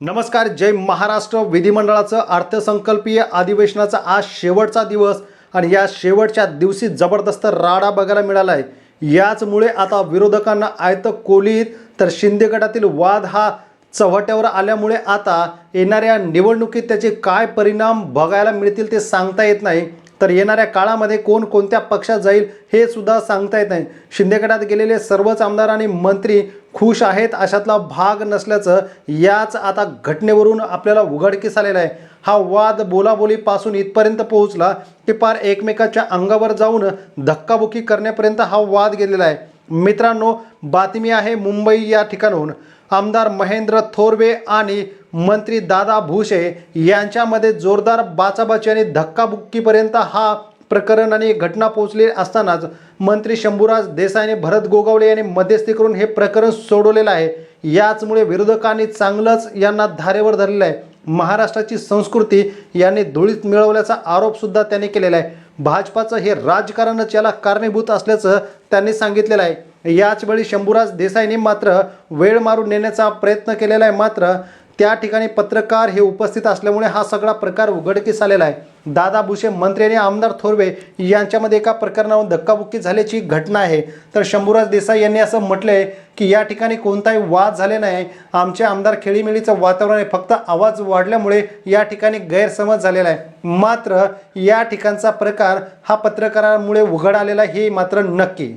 नमस्कार जय महाराष्ट्र विधिमंडळाचं अर्थसंकल्पीय अधिवेशनाचा आज शेवटचा दिवस आणि या शेवटच्या दिवशी जबरदस्त राडा बघायला मिळाला आहे. याचमुळे आता विरोधकांना आयत कोलीत तर शिंदे गटातील वाद हा चव्हाट्यावर आल्यामुळे आता येणाऱ्या निवडणुकीत त्याचे काय परिणाम बघायला मिळतील ते सांगता येत नाही. तर येणाऱ्या काळामध्ये कोण कोणत्या पक्षात जाईल हे सुद्धा सांगता येत नाही. शिंदे गटात गेलेले सर्वच आमदार आणि मंत्री खुश आहेत अशातला भाग नसल्याचं याच आता घटनेवरून आपल्याला उघडकीस आलेलं आहे. हा वाद बोलाबोलीपासून इथपर्यंत पोहोचला की पार एकमेकाच्या अंगावर जाऊन धक्काबुक्की करण्यापर्यंत हा वाद गेलेला आहे. मित्रांनो बातमी आहे मुंबई या ठिकाणून आमदार महेंद्र थोरवे आणि मंत्री दादा भुसे यांच्यामध्ये जोरदार बाचाबाची आणि धक्काबुक्कीपर्यंत हा प्रकरण आणि घटना पोहोचली असतानाच मंत्री शंभूराज देसाईने भरत गोगावले यांनी मध्यस्थी करून हे प्रकरण सोडवलेलं आहे. याचमुळे विरोधकांनी चांगलंच यांना धारेवर धरलेलं आहे. महाराष्ट्राची संस्कृती याने धुळीत मिळवल्याचा आरोपसुद्धा त्यांनी केलेला आहे. भाजपाचं हे राजकारणच याला कारणीभूत असल्याचं त्यांनी सांगितलेलं आहे. याचवेळी शंभूराज देसाईंनी मात्र वेळ मारून नेण्याचा प्रयत्न केलेला आहे. मात्र त्या ठिकाणी पत्रकार हे उपस्थित असल्यामुळे हा सगळा प्रकार उघडकीस आलेला आहे. दादा भुसे मंत्री आणि आमदार थोरवे यांच्यामध्ये एका प्रकरणावर धक्काबुक्की झाल्याची घटना आहे. तर शंभूराज देसाई यांनी असं म्हटलं आहे की या ठिकाणी कोणताही वाद झाले नाही. आमचे आमदार खेळीमेळीचं वातावरण आहे. फक्त आवाज वाढल्यामुळे या ठिकाणी गैरसमज झालेला आहे. मात्र या ठिकाणचा प्रकार हा पत्रकारामुळे उघड आलेला हे मात्र नक्की.